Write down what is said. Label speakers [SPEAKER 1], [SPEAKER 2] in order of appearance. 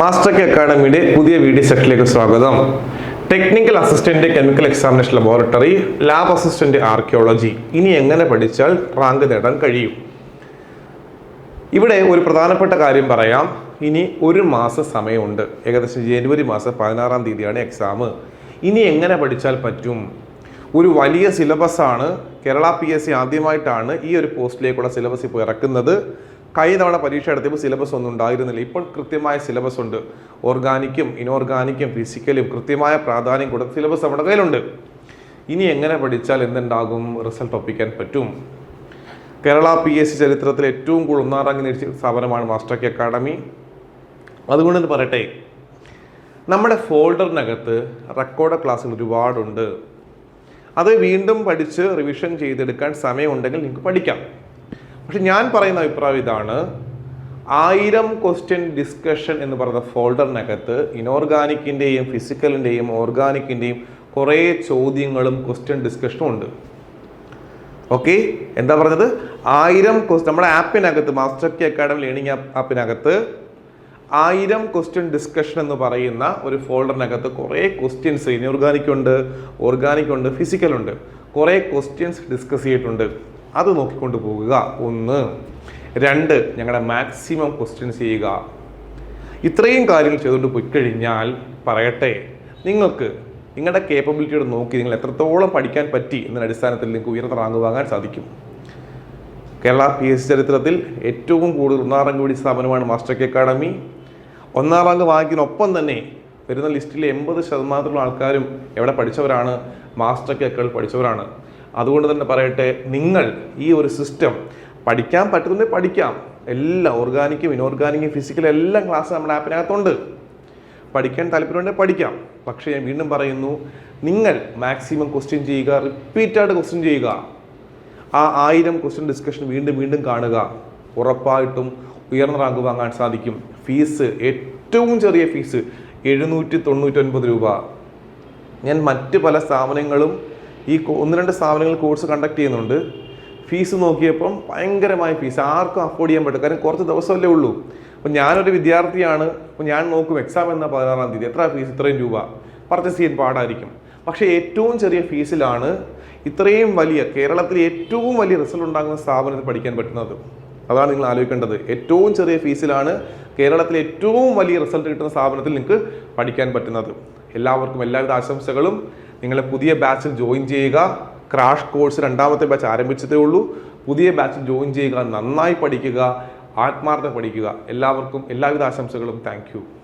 [SPEAKER 1] മാസ്റ്റർക്ക് അക്കാഡമിയുടെ പുതിയ വീഡിയോ സെക്ഷനിലേക്ക് സ്വാഗതം. Technical assistant chemical examination laboratory lab assistant archaeology ഇനി എങ്ങനെ പഠിച്ചാൽ റാങ്ക് നേടാൻ കഴിയും? ഇവിടെ ഒരു പ്രധാനപ്പെട്ട കാര്യം പറയാം. ഇനി ഒരു മാസം സമയമുണ്ട്. ഏകദേശം ജനുവരി മാസം പതിനാറാം തീയതിയാണ് എക്സാം ഇനി എങ്ങനെ പഠിച്ചാൽ പറ്റും? ഒരു വലിയ സിലബസ് ആണ്. കേരള പി എസ് സി ആദ്യമായിട്ടാണ് ഈ ഒരു പോസ്റ്റിലേക്കുള്ള സിലബസ് ഇപ്പോൾ ഇറക്കുന്നത്. കഴിഞ്ഞ തവണ പരീക്ഷ നടത്തിയപ്പോൾ സിലബസ് ഒന്നും ഉണ്ടായിരുന്നില്ല. ഇപ്പോൾ കൃത്യമായ സിലബസ് ഉണ്ട്. ഓർഗാനിക്കും ഇനോർഗാനിക്കും ഫിസിക്കലും കൃത്യമായ പ്രാധാന്യം കൊടുത്ത സിലബസ് നമ്മുടെ കയ്യിലുണ്ട്. ഇനി എങ്ങനെ പഠിച്ചാൽ എന്തുണ്ടാകും? റിസൾട്ട് ഒപ്പിക്കാൻ പറ്റും. കേരള പി എസ് സി ചരിത്രത്തിൽ ഏറ്റവും കൂടുതൽ ഒന്നാം റാങ്ക് സ്ഥാപനമാണ് മാസ്റ്റർ കെ അക്കാഡമി അതുകൊണ്ട് തന്നെ പറയട്ടെ നമ്മുടെ ഫോൾഡറിനകത്ത് റെക്കോർഡ് ക്ലാസ്സുകൾ ഒരുപാടുണ്ട്. അത് വീണ്ടും പഠിച്ച് റിവിഷൻ ചെയ്തെടുക്കാൻ സമയമുണ്ടെങ്കിൽ നിങ്ങൾക്ക് പഠിക്കാം. പക്ഷെ ഞാൻ പറയുന്ന അഭിപ്രായം ഇതാണ്. ആയിരം ക്വസ്റ്റ്യൻ ഡിസ്കഷൻ എന്ന് പറയുന്ന ഫോൾഡറിനകത്ത് ഇനോർഗാനിക്കിന്റെയും ഫിസിക്കലിന്റെയും ഓർഗാനിക്കിന്റെയും കുറേ ചോദ്യങ്ങളും ക്വസ്റ്റ്യൻ ഡിസ്കഷനും ഉണ്ട്. ഓക്കെ എന്താ പറഞ്ഞത്? ആയിരം ക്വസ്റ്റ് നമ്മുടെ ആപ്പിനകത്ത് മാസ്റ്റർ കെ അക്കാഡമി ലേണിംഗ് ആപ്പിനകത്ത് ആയിരം ക്വസ്റ്റ്യൻ ഡിസ്കഷൻ എന്ന് പറയുന്ന ഒരു ഫോൾഡറിനകത്ത് കുറേ ക്വസ്റ്റ്യൻസ് ഇനോർഗാനിക്കുണ്ട് ഉണ്ട് ഓർഗാനിക് ഉണ്ട് ഫിസിക്കൽ ഉണ്ട് കുറേ ക്വസ്റ്റ്യൻസ് ഡിസ്കസ് ചെയ്തിട്ടുണ്ട്. അത് നോക്കിക്കൊണ്ട് പോകുക. ഒന്ന്. രണ്ട് ഞങ്ങളുടെ മാക്സിമം ക്വസ്റ്റ്യൻസ് ചെയ്യുക. ഇത്രയും കാര്യങ്ങൾ ചെയ്തുകൊണ്ട് പോയി കഴിഞ്ഞാൽ പറയട്ടെ നിങ്ങൾക്ക് നിങ്ങളുടെ കേപ്പബിലിറ്റിയോട് നോക്കി നിങ്ങൾ എത്രത്തോളം പഠിക്കാൻ പറ്റി എന്ന അടിസ്ഥാനത്തിൽ നിങ്ങൾക്ക് ഉയർന്ന റാങ്ക് വാങ്ങാൻ സാധിക്കും. കേരള പി എസ് ചരിത്രത്തിൽ ഏറ്റവും കൂടുതൽ ഒന്നാം റാങ്ക് പിടിച്ച സ്ഥാപനമാണ് മാസ്റ്റർ കെ അക്കാഡമി ഒന്നാം റാങ്ക് വാങ്ങിക്കുന്നതിനൊപ്പം തന്നെ വരുന്ന ലിസ്റ്റിലെ എൺപത് ശതമാനത്തിലുള്ള ആൾക്കാരും എവിടെ പഠിച്ചവരാണ്? മാസ്റ്റർ കെ അക്കാഡമി പഠിച്ചവരാണ്. അതുകൊണ്ട് തന്നെ പറയട്ടെ നിങ്ങൾ ഈ ഒരു സിസ്റ്റം പഠിക്കാൻ പറ്റുന്നേ പഠിക്കാം. എല്ലാ ഓർഗാനിക്കും ഇനോർഗാനിക്കും ഫിസിക്കലും എല്ലാം ക്ലാസ് നമ്മുടെ ആപ്പിനകത്തുണ്ട് പഠിക്കാൻ താല്പര്യമുണ്ടെങ്കിൽ പഠിക്കാം. പക്ഷേ ഞാൻ വീണ്ടും പറയുന്നു നിങ്ങൾ മാക്സിമം ക്വസ്റ്റ്യൻ ചെയ്യുക റിപ്പീറ്റായിട്ട് ക്വസ്റ്റ്യൻ ചെയ്യുക. ആ ആയിരം ക്വസ്റ്റ്യൻ ഡിസ്കഷൻ വീണ്ടും വീണ്ടും കാണുക. ഉറപ്പായിട്ടും ഉയർന്ന റാങ്ക് വാങ്ങാൻ സാധിക്കും. ഫീസ് ഏറ്റവും ചെറിയ ഫീസ് എഴുന്നൂറ്റി തൊണ്ണൂറ്റൊൻപത് രൂപ. ഞാൻ മറ്റ് പല സ്ഥാപനങ്ങളും ഈ ഒന്ന് രണ്ട് സ്ഥാപനങ്ങൾ കോഴ്സ് കണ്ടക്ട് ചെയ്യുന്നുണ്ട്. ഫീസ് നോക്കിയപ്പം ഭയങ്കരമായ ഫീസ് ആർക്കും അഫോർഡ് ചെയ്യാൻ പറ്റും കാരണം കുറച്ച് ദിവസമല്ലേ ഉള്ളൂ. അപ്പം ഞാനൊരു വിദ്യാർത്ഥിയാണ്. അപ്പം ഞാൻ നോക്കും എക്സാം എന്ന പതിനാറാം തീയതി. എത്ര ഫീസ് ഇത്രയും രൂപ. പർച്ചേസ് ചെയ്യാൻ പാടായിരിക്കും. പക്ഷേ ഏറ്റവും ചെറിയ ഫീസിലാണ് ഇത്രയും വലിയ കേരളത്തിൽ ഏറ്റവും വലിയ റിസൾട്ട് ഉണ്ടാകുന്ന സ്ഥാപനത്തിൽ പഠിക്കാൻ പറ്റുന്നത്. അതാണ് നിങ്ങൾ ആലോചിക്കേണ്ടത്. ഏറ്റവും ചെറിയ ഫീസിലാണ് കേരളത്തിലെ ഏറ്റവും വലിയ റിസൾട്ട് കിട്ടുന്ന സ്ഥാപനത്തിൽ നിങ്ങൾക്ക് പഠിക്കാൻ പറ്റുന്നത്. എല്ലാവർക്കും എല്ലാവിധ ആശംസകളും. നിങ്ങളെ പുതിയ ബാച്ചിൽ ജോയിൻ ചെയ്യുക. ക്രാഷ് കോഴ്സ് രണ്ടാമത്തെ ബാച്ച് ആരംഭിച്ചതേ ഉള്ളൂ. പുതിയ ബാച്ചിൽ ജോയിൻ ചെയ്യുക. നന്നായി പഠിക്കുക. ആത്മാർത്ഥ പഠിക്കുക. എല്ലാവർക്കും എല്ലാവിധ ആശംസകളും. താങ്ക്